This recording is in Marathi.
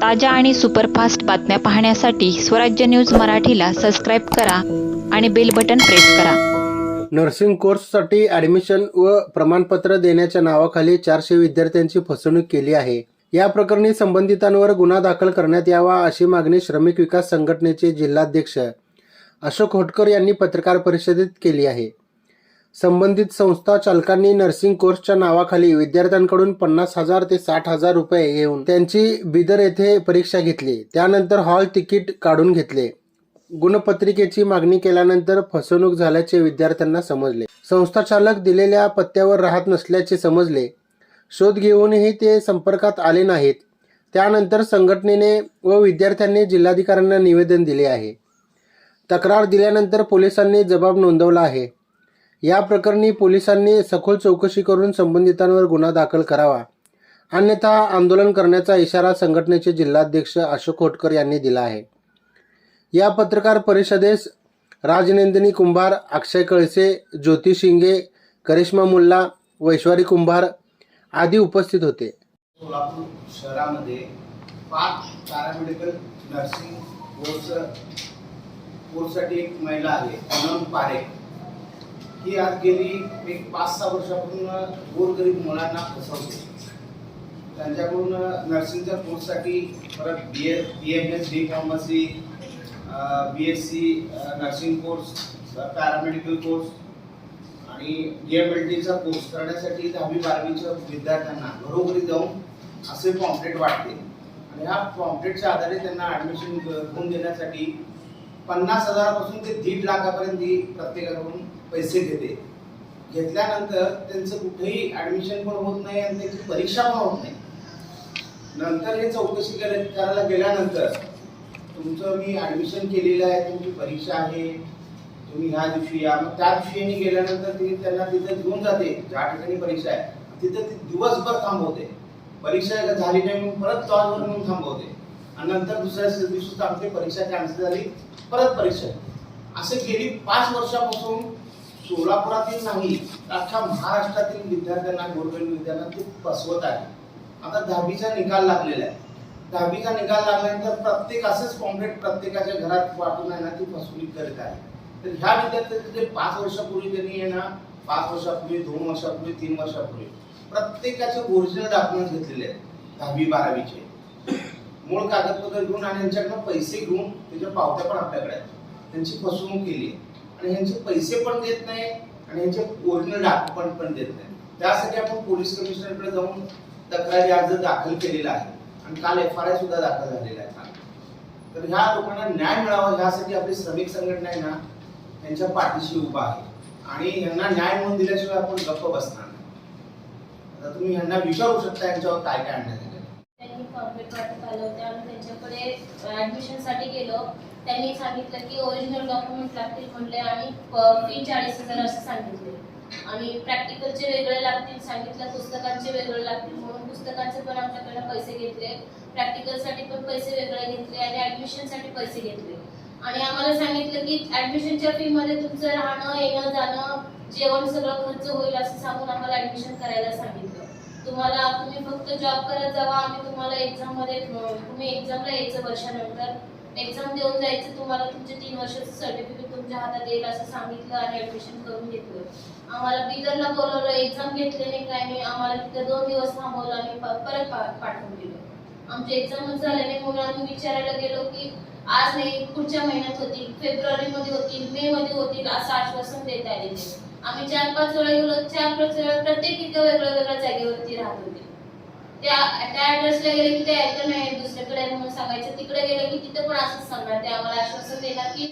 ताज्या आणि सुपरफास्ट बातम्या पाहण्यासाठी स्वराज्य न्यूज मराठीला सबस्क्राईब करा आणि बेल बटन प्रेस करा. नर्सिंग कोर्ससाठी ॲडमिशन व प्रमाणपत्र देण्याच्या नावाखाली चारशे विद्यार्थ्यांची फसवणूक केली आहे. या प्रकरणी संबंधितांवर गुन्हा दाखल करण्यात यावा अशी मागणी श्रमिक विकास संघटनेचे जिल्हाध्यक्ष अशोक होटकर यांनी पत्रकार परिषदेत केली आहे. संबंधित संस्था चालकांनी नर्सिंग कोर्सच्या नावाखाली विद्यार्थ्यांकडून पन्नास हजार ते साठ हजार रुपये घेऊन त्यांची बिदर येथे परीक्षा घेतली. त्यानंतर हॉल तिकीट काढून घेतले. गुणपत्रिकेची मागणी केल्यानंतर फसवणूक झाल्याचे विद्यार्थ्यांना समजले. संस्था चालक दिलेल्या पत्त्यावर राहत नसल्याचे समजले. शोध घेऊनही ते संपर्कात आले नाहीत. त्यानंतर संघटनेने व विद्यार्थ्यांनी जिल्हाधिकाऱ्यांना निवेदन दिले आहे. तक्रार दिल्यानंतर पोलिसांनी जबाब नोंदवला आहे. या प्रकरणी पोलिसांनी सखोल चौकशी करून संबंधितांवर गुन्हा दाखल करावा. अन्यथा आंदोलन करण्याचा इशारा संघटनेचे जिल्हाध्यक्ष अशोक होटकर यांनी दिला आहे. या पत्रकार परिषदेस राजनंदिनी कुंभार अक्षय कळसे ज्योती शिंगे करिश्मा मुल्ला वैश्वारी कुंभार आदी उपस्थित होते. सोलापूर शहरामध्ये पाच पॅरामेडिकल नर्सिंग कोर्स कोर्ससाठी एक महिला आहे अनंत पारेख. ही आज गेली एक पाच सहा वर्षापासून गोरगरीब मुलांना फसवते त्यांच्याकडून नर्सिंगच्या कोर्ससाठी परत B A B M S D pharmacy B S C nursing course paramedical course आणि डी एम एल टीचा कोर्स करण्यासाठी दहावी बारावीच्या विद्यार्थ्यांना घरोघरी जाऊन असे पॉम्पलेट वाटते. आणि ह्या पॉम्पलेटच्या आधारे त्यांना ॲडमिशन घेऊन देण्यासाठी पन्नास हजारापासून ते दीड लाखापर्यंत ही प्रत्येकाकडून पैसे घेते. घेतल्यानंतर त्यांचं कुठेही ॲडमिशन पण होत नाही आणि त्यांची परीक्षा पण होत नाही. नंतर हे चौकशी करायला गेल्यानंतर तुमचं मी ॲडमिशन केलेलं आहे तुमची परीक्षा आहे तुम्ही ह्या दिवशी या. मग त्या दिवशी गेल्यानंतर ती त्यांना तिथं घेऊन जाते ज्या ठिकाणी परीक्षा आहे. तिथं ती दिवसभर थांबवते. परीक्षा झाली नाही म्हणून परत तॉजवर म्हणून थांबवते. आणि नंतर दुसऱ्या दिवशी आमची परीक्षा कॅन्सल झाली परत परीक्षा. असे गेली पाच वर्षापासून सोलापुरातील नाही अख्ख्या महाराष्ट्रातील विद्यार्थ्यांना गव्हर्नमेंट विद्यार्थ्यांना ते फसवत आहे. आता दहावीचा निकाल लागलेला आहे. दहावीचा निकाल लागल्यानंतर प्रत्येक असेच कॉम्प्लेट प्रत्येकाच्या घरात वाटून आहे ना ती फसवणूक करत आहे. तर ह्या विद्यार्थ्यांचे जे पाच वर्षापूर्वी त्यांनी आहे ना पाच वर्षापूर्वी दोन वर्षापूर्वी तीन वर्षापूर्वी प्रत्येकाचे ओरिजिनल डॉक्युमेंट घेतलेले आहेत दहावी बारावीचे. मूळ कागदपत्र घेऊन आणि त्यांच्याकडनं पैसे घेऊन त्याच्या पावत्या पण आपल्याकडे आहेत. त्यांची फसवणूक केली आहे. आणि यांचे पैसे पण देत नाही आणि यांचे ओरिजिनल डॉक्युमेंट पण देत नाही. त्यासाठी आपण पोलीस कमिशनरकडे जाऊन तक्रारी अर्ज दाखल केलेला आहे. आणि काल एफ आर आय सुद्धा दाखल झालेला आहे. तर ह्या लोकांना न्याय मिळावा यासाठी आपली श्रमिक संघटना आहे ना यांच्या पाठीशी उभा आहे. आणि यांना न्याय म्हणून दिल्याशिवाय आपण गप्प बसणार नाही. आता तुम्ही यांना विचारू शकता यांच्यावर काय काय आणण्यात त्यांनी कॉम्प्लेट वाटप आलं होतं आम्ही त्यांच्याकडे ऍडमिशनसाठी गेलो. त्यांनी सांगितलं की ओरिजिनल डॉक्युमेंट लागतील म्हणले आणि फी चाळीस हजार असं सांगितले. आणि प्रॅक्टिकलचे वेगळे लागतील सांगितलं पुस्तकांचे वेगळे लागतील म्हणून पुस्तकांचे पण आमच्याकडनं पैसे घेतले. प्रॅक्टिकलसाठी पण पैसे वेगळे घेतले आणि ऍडमिशनसाठी पैसे घेतले. आणि आम्हाला सांगितलं की ऍडमिशनच्या फी मध्ये तुमचं राहणं येणं जाणं जेवण सगळं खर्च होईल असं सांगून आम्हाला ऍडमिशन करायला सांगितलं. तुम्हाला तुम्ही फक्त जॉब करत जावा आम्ही तुम्हाला एक्झाममध्ये तुम्ही एक्झामला यायचं वर्षानंतर. एक्झाम देऊन जायचं तुम्हाला तुमचे तीन वर्षाचं सर्टिफिकेट तुमच्या हातात येईल असं सांगितलं आणि ऍडमिशन करून घेतलं. आम्हाला बिदरला बोलवलं एक्झाम घेतले नाही काय नाही आम्हाला तिथं दोन दिवस थांबवलं आणि परत पाठवून दिलं. आमचे एक्झामच झाले नाही म्हणून आम्ही विचारायला गेलो की आज नाही पुढच्या महिन्यात होतील फेब्रुवारी मध्ये होतील मे मध्ये होतील असं आश्वासन देता आले आम्ही चार पाच वेळा गेलो चार पाच वेळा प्रत्येक एका वेगळ्या वेगळ्या जागेवरती राहत होते. त्या त्या ऍड्रेसला गेले की ते ऐकलं नाही दुसऱ्याकडे म्हणून सांगायचं तिकडे गेलं की तिथं पण असंच सांगणार. ते आम्हाला आश्वासन देणार की